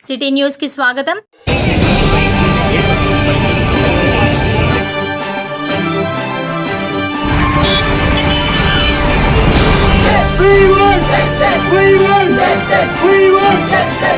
City news కి స్వాగతం We want justice. We want justice. We want justice.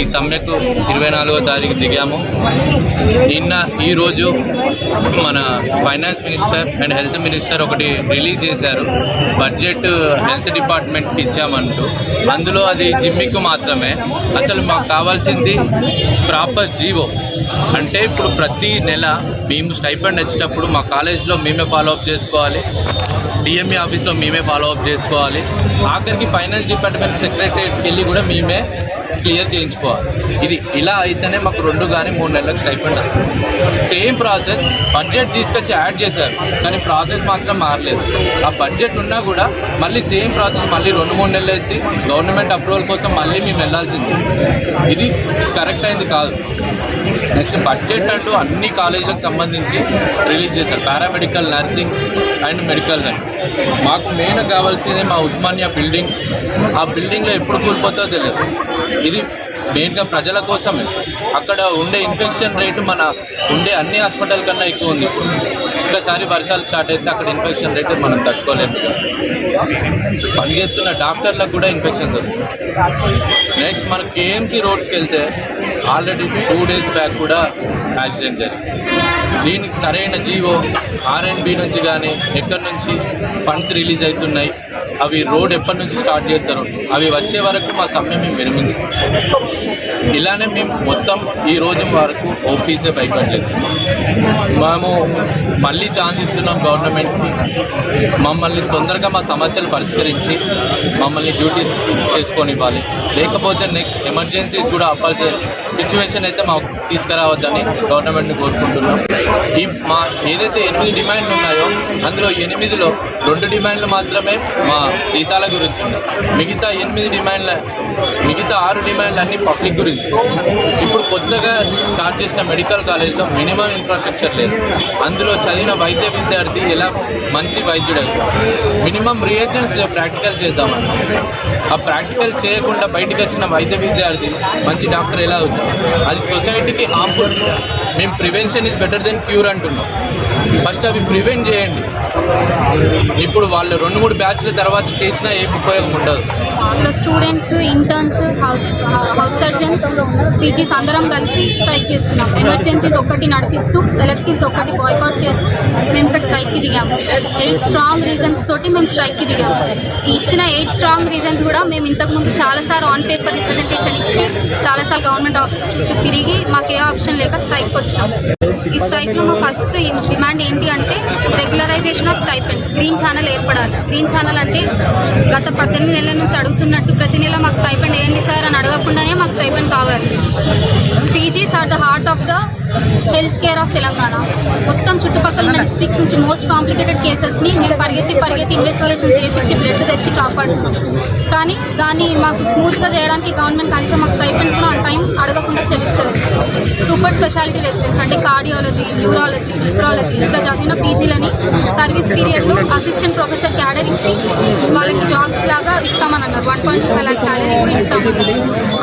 ఈ సమ్మెకు ఇరవై నాలుగో తారీఖు దిగాము. నిన్న ఈరోజు మన finance minister and health minister ఒకటి రిలీజ్ చేశారు. బడ్జెట్ హెల్త్ డిపార్ట్మెంట్కి ఇచ్చామంటూ. అందులో అది జిమ్మికు మాత్రమే. అసలు మాకు కావాల్సింది ప్రాపర్ జీవో. అంటే ఇప్పుడు ప్రతి నెల మేము స్టైఫండ్ వచ్చేటప్పుడు మా కాలేజ్లో మేమే ఫాలో అప్ చేసుకోవాలి. డిఎంఈ ఆఫీస్లో మేమే ఫాలో అప్ చేసుకోవాలి. ఆఖరికి ఫైనాన్స్ డిపార్ట్మెంట్ సెక్రటరీకి వెళ్ళి కూడా మేమే క్లియర్ చేయించుకోవాలి. ఇది ఇలా అయితేనే మాకు రెండు కానీ మూడు నెలలకు స్టైఫండ్ వస్తుంది. సేమ్ ప్రాసెస్ బడ్జెట్ తీసుకొచ్చి యాడ్ చేశారు కానీ ప్రాసెస్ మాత్రం మారలేదు. ఆ బడ్జెట్ ఉన్నా కూడా మళ్ళీ సేమ్ ప్రాసెస్ మళ్ళీ రెండు మూడు నెలలు అయితే గవర్నమెంట్ అప్రూవల్ కోసం మళ్ళీ మేము వెళ్ళాల్సింది. ఇది కరెక్ట్ అయింది కాదు. నెక్స్ట్ బడ్జెట్ అంటూ అన్ని కాలేజీలకు సంబంధించి రిలీజ్ చేశారు. పారామెడికల్ నర్సింగ్ అండ్ మెడికల్ అని మాకు మెయిన్ కావాల్సింది మా ఉస్మానియా బిల్డింగ్. ఆ బిల్డింగ్లో ఎప్పుడు కూలిపోతుందో తెలియదు. ఇది మెయిన్గా ప్రజల కోసమే. అక్కడ ఉండే ఇన్ఫెక్షన్ రేటు మన ఉండే అన్ని హాస్పిటల్ కన్నా ఎక్కువ ఉంది ఒక్కసారి వర్షాలు స్టార్ట్ అయితే అక్కడ ఇన్ఫెక్షన్ రేట్ మనం తట్టుకోలేము పనిచేస్తున్న డాక్టర్లకు కూడా ఇన్ఫెక్షన్స్ వస్తాయి నెక్స్ట్ మనకు కేఎంసీ రోడ్స్కి వెళ్తే ఆల్రెడీ టూ డేస్ బ్యాక్ కూడా యాక్సిడెంట్ జరిగింది. దీనికి సరైన జీవో ఆర్ఎండ్బి నుంచి కానీ ఎక్కడి నుంచి ఫండ్స్ రిలీజ్ అవుతున్నాయి అవి రోడ్ ఎప్పటి నుంచి స్టార్ట్ చేస్తారు అవి వచ్చే వరకు మా సమ్మె మేము విరమించాం ఇలానే మేము మొత్తం ఈ రోజు వరకు ఓపీసే బైకౌట్ చేస్తాం మేము మళ్ళీ ఛాన్స్ ఇస్తున్నాం గవర్నమెంట్కి మమ్మల్ని తొందరగా మా సమస్యలు పరిష్కరించి మమ్మల్ని డ్యూటీస్ చేసుకొని ఇవ్వాలి లేకపోతే నెక్స్ట్ ఎమర్జెన్సీస్ కూడా అప్పాల్సిన సిచ్యువేషన్ అయితే మాకు తీసుకురావద్దని గవర్నమెంట్ని కోరుకుంటున్నాం. ఈ మా ఏదైతే ఎనిమిది డిమాండ్లు ఉన్నాయో అందులో ఎనిమిదిలో రెండు డిమాండ్లు మాత్రమే మా జీతాల గురించి ఉన్నాయి. మిగతా ఎనిమిది డిమాండ్ల మిగతా ఆరు డిమాండ్లు అన్ని పబ్లిక్ గురించి. ఇప్పుడు కొత్తగా స్టార్ట్ చేసిన మెడికల్ కాలేజ్లో మినిమం ఇన్ఫ్రాస్ట్రక్చర్ లేదు. అందులో చదివిన వైద్య విద్యార్థి ఎలా మంచి వైద్యుడు మినిమం రియేజెంట్స్ ప్రాక్టికల్ చేద్దామని. ఆ ప్రాక్టికల్ చేయకుండా బయటకు వచ్చిన వైద్య విద్యార్థి మంచి డాక్టర్ ఎలా అవుతాం అది సొసైటీకి హార్మ్ఫుల్ మేము prevention is better then cure అంటున్నాం. ఫస్ట్ అవి ప్రివెంట్ చేయండి. ఇప్పుడు వాళ్ళు రెండు మూడు బ్యాచ్ల తర్వాత చేసినా ఏం ఉపయోగం ఉండదు. ఇలా students interns house house surgeons PGs అందరం కలిసి స్ట్రైక్ చేస్తున్నాం. ఎమర్జెన్సీస్ ఒక్కటి నడిపిస్తూ ఎలక్టివ్స్ ఒక్కటి బాయ్కాట్ చేసి మేము ఇక్కడ స్ట్రైక్కి దిగాము. ఎయిట్ స్ట్రాంగ్ రీజన్స్ తోటి మేము స్ట్రైక్కి దిగాము. ఇచ్చిన ఎయిట్ స్ట్రాంగ్ రీజన్స్ కూడా మేము ఇంతకుముందు చాలాసార్లు ఆన్ పేపర్ రిప్రజెంటేషన్ ఇచ్చి చాలాసార్లు గవర్నమెంట్ ఆఫీస్ చుట్టూ తిరిగి మాకు ఏ ఆప్షన్ లేక స్ట్రైక్కి వచ్చినాం. ఈ స్ట్రైక్లో మా ఫస్ట్ డిమాండ్ ఏంటి అంటే regularization of stipends green channel ఏర్పడాలి. గ్రీన్ ఛానల్ అంటే గత పద్దెనిమిది నెలల నుంచి అడుగుతున్నట్టు ప్రతి నెల మాకు స్టైపెండ్ ఏంటి సార్ అని అడగకుండానే మాకు స్టైపెండ్ కావాలి. PGs are the heart of the health care of Telangana మొత్తం చుట్టుపక్కల ఉన్న డిస్ట్రిక్ట్స్ నుంచి మోస్ట్ కాంప్లికేటెడ్ కేసెస్ని మేము పరిగెత్తి పరిగెత్తి ఇన్వెస్టిగేషన్ చేయించి బ్లడ్ తెచ్చి కాపాడుతున్నాం కానీ దాన్ని మాకు స్మూత్గా చేయడానికి గవర్నమెంట్ కనీసం మాకు సైపెన్స్ కూడా on time super speciality residence అంటే కార్డియాలజీ న్యూరాలజీ న్యూరాలజీ ఇట్లా చదివిన పీజీలని సర్వీస్ పీరియడ్లో అసిస్టెంట్ ప్రొఫెసర్ క్యాడర్ ఇచ్చి వాళ్ళకి జాబ్స్ లాగా ఇస్తామని అన్నారు one point five lakh salary కూడా ఇస్తాము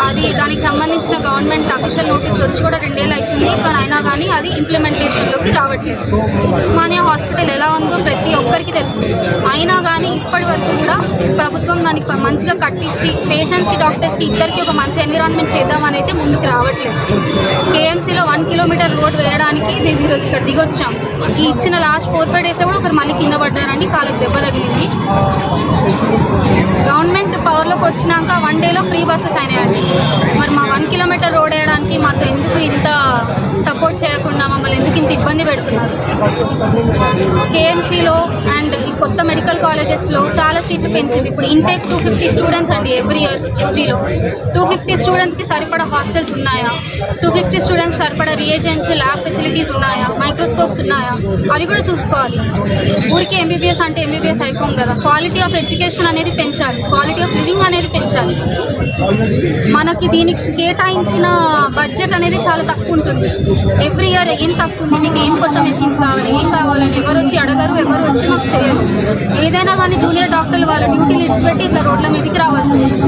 అది దానికి సంబంధించిన గవర్నమెంట్ అఫీషియల్ నోటీస్ వచ్చి కూడా రెండేళ్ళు అవుతుంది కానీ అయినా కానీ అది ఇంప్లిమెంటేషన్లోకి రావట్లేదు. ఉస్మానియా హాస్పిటల్ ఎలా ఉందో ప్రతి ఒక్కరికి తెలుసు. అయినా కానీ ఇప్పటి వరకు కూడా ప్రభుత్వం దానికి మంచిగా కట్టించి పేషెంట్స్కి డాక్టర్స్కి ఇద్దరికి ఒక మంచి ఎన్విరాన్మెంట్ చేద్దామని అయితే ముందుకు రావట్లేదు. కేఎంసీలో వన్ కిలోమీటర్ రోడ్ వేయడానికి మేము ఈరోజు ఇక్కడ దిగొచ్చాం. ఈ ఇచ్చిన లాస్ట్ ఫోర్ ఫైవ్ డేస్ కూడా ఒకరు మళ్ళీ కింద పడ్డారండి కాళ్ళకి దెబ్బ తగిలింది. గవర్నమెంట్ పవర్లోకి వచ్చినాక వన్ డేలో ఫ్రీ బస్సెస్ అయినాయండి. మరి మా వన్ కిలోమీటర్ రోడ్ వేయడానికి మాతో ఎందుకు ఇంత సపోర్ట్ చేయకుండా మమ్మల్ని ఎందుకు ఇంత ఇబ్బంది పెడుతున్నారు? కేఎంసీలో అండ్ ఈ కొత్త మెడికల్ కాలేజెస్లో చాలా సీట్లు పెంచింది. ఇప్పుడు ఇంటేక్ టూ ఫిఫ్టీ స్టూడెంట్స్ అండి ఎవ్రీ ఇయర్ యూజీలో. టూ ఫిఫ్టీ స్టూడెంట్స్కి సరిపడా హాస్టల్స్ ఉన్నాయా? టూ ఫిఫ్టీ స్టూడెంట్స్ సరిపడా రియేజెన్స్ ల్యాబ్ ఫెసిలిటీస్ ఉన్నాయా? మైక్రోస్కోప్స్ ఉన్నాయా? అవి కూడా చూసుకోవాలి. ఊరికి ఎంబీబీఎస్ అంటే ఎంబీబీఎస్ అయిపోం కదా. క్వాలిటీ ఆఫ్ ఎడ్యుకేషన్ అనేది పెంచాలి. క్వాలిటీ ఆఫ్ లివింగ్ అనేది పెంచాలి. మనకి దీనికి కేటాయించిన బడ్జెట్ అనేది చాలా తక్కువ ఉంటుంది. ఎవ్రీ ఇయర్ ఏం తక్కువ ఉంది? మీకు ఏం కొత్త మెషిన్స్ కావాలి? ఏం కావాలని? ఎవరు వచ్చి అడగరు? ఎవరు వచ్చి మాకు చేయరు. ఏదైనా కానీ జూనియర్ డాక్టర్లు వాళ్ళ డ్యూటీలు ఇచ్చిపెట్టి ఇట్లా రోడ్ల మీదకి రావాల్సి వస్తుంది.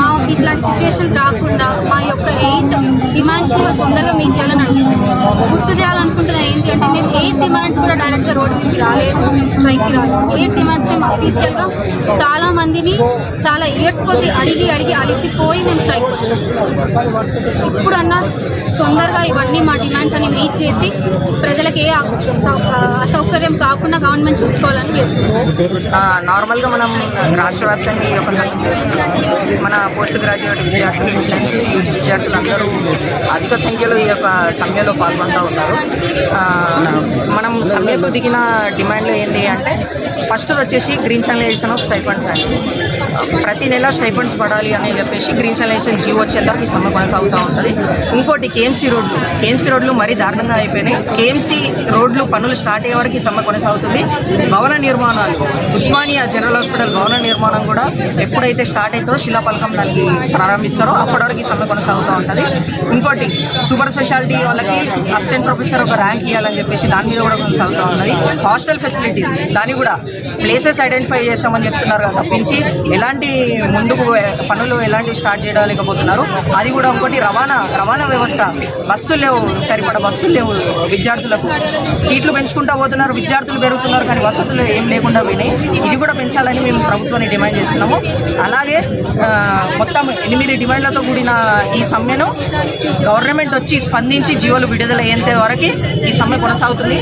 మాకు ఇట్లాంటి సిచ్యువేషన్స్ రాకుండా మా యొక్క ఎయిట్ డిమాండ్స్ తొందరగా మీట్ చేయాలని అడుగుతున్నాం గుర్తు చేయాలనుకుంటున్నా ఏంటి అంటే మేము ఏ డిమాండ్స్ కూడా డైరెక్ట్గా రోడ్డు మీదకి రాలేదు మేము స్ట్రైక్కి రాలేదు. ఏ డిమాండ్స్ మేము అఫీషియల్గా చాలా మందిని చాలా ఇయర్స్ కొద్ది అడిగి అడిగి అలిసిపోయి మేము స్ట్రైక్ వచ్చాం. ఇప్పుడన్నా తొందరగా ఇవన్నీ మా డిమాండ్స్ అని మీట్ చేసి ప్రజలకు ఏ అసౌకర్యం కాకుండా గవర్నమెంట్ చూసుకోవాలని చెప్తున్నాం నార్మల్గా మనం రాష్ట్ర వ్యాప్తంగా ఈ యొక్క మన పోస్ట్ గ్రాడ్యుయేట్ విద్యార్థులు యూజీ విద్యార్థులు అందరూ అధిక సంఖ్యలో ఈ యొక్క సమ్మెలో పాల్గొంటూ ఉన్నారు. మనం సమ్మెకు దిగిన డిమాండ్లు ఏంటి అంటే ఫస్ట్ వచ్చేసి గ్రీన్ ఛానలైజేషన్ ఆఫ్ స్టైఫండ్స్ అండి. ప్రతి నెల స్టైఫండ్స్ పడాలి అని చెప్పేసి గ్రీన్ ఛానలైజేషన్ జీవో వచ్చేంతవరకు ఈ సమ్మె కొనసాగుతూ ఉంటుంది. ఇంకోటి కేఎంసీ రోడ్లు. కేఎంసీ రోడ్లు మరీ దారుణంగా అయిపోయినాయి. కేఎంసీ రోడ్లు పనులు స్టార్ట్ అయ్యే వరకు ఈ సమ్మె కొనసాగుతుంది. భవన నిర్మాణాలు. ఉస్మానియా జనరల్ హాస్పిటల్ భవన నిర్మాణం కూడా ఎప్పుడైతే స్టార్ట్ అవుతుందో శిలాపలకం దానికి ప్రారంభిస్తారో అప్పటి వరకు ఈ సమ్మె కొనసాగుతూ ఉంటుంది. ఇంకోటి సూపర్ స్పెషాలిటీ వాళ్ళకి అసిస్టెంట్ ప్రొఫెసర్ ఒక ర్యాంక్ ఇవ్వాలని చెప్పేసి దాని మీద కూడా కొనసాగుతూ ఉన్నది హాస్టల్ ఫెసిలిటీస్. దాన్ని కూడా ప్లేసెస్ ఐడెంటిఫై చేస్తామని చెప్తున్నారు కదా. తప్పించి ఎలాంటి ముందుకు పనులు ఎలాంటి స్టార్ట్ చేయలేకపోతున్నారు. అది కూడా ఇంకోటి రవాణా రవాణా వ్యవస్థ. బస్సులు లేవు సరిపడ బస్సులు లేవు విద్యార్థులకు. సీట్లు పెంచుకుంటా పోతున్నారు విద్యార్థులు పెరుగుతున్నారు కానీ వసతులు ఏం లేకుండా పోయినాయి. ఇది కూడా పెంచాలని మేము ప్రభుత్వాన్ని డిమాండ్ చేస్తున్నాము. అలాగే మొత్తం ఎనిమిది డిమాండ్లతో కూడిన ఈ సమ్మెను గవర్నమెంట్ వచ్చి స్పందించి జీవోలు విడుదల అయ్యేంత వరకు ఈ సమ్మె కొనసాగుతుంది.